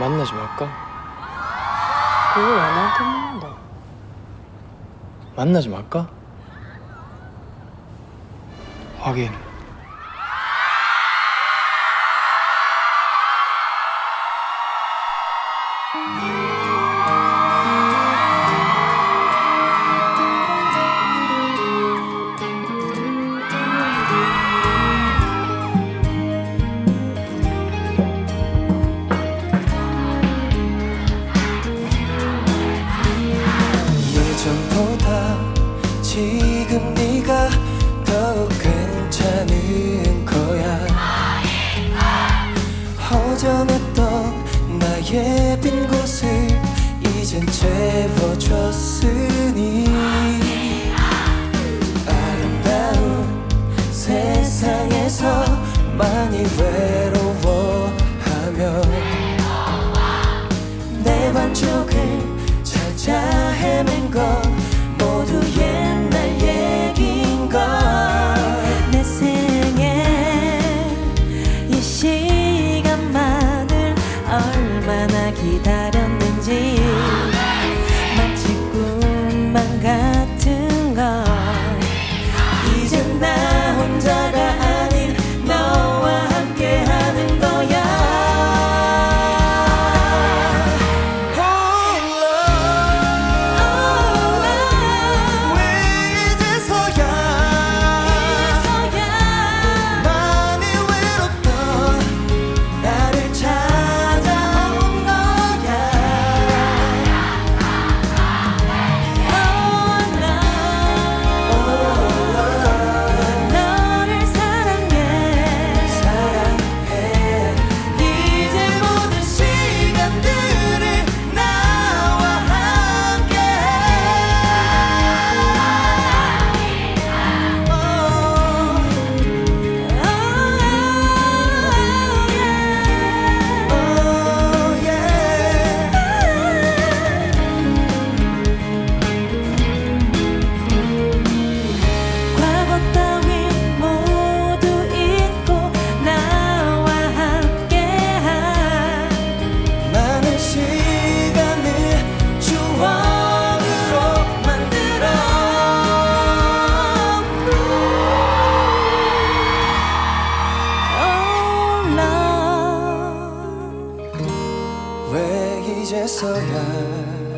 만나지 말까? 그걸 왜 나한테 묻는다. 만나지 말까? 확인. away. 이제서야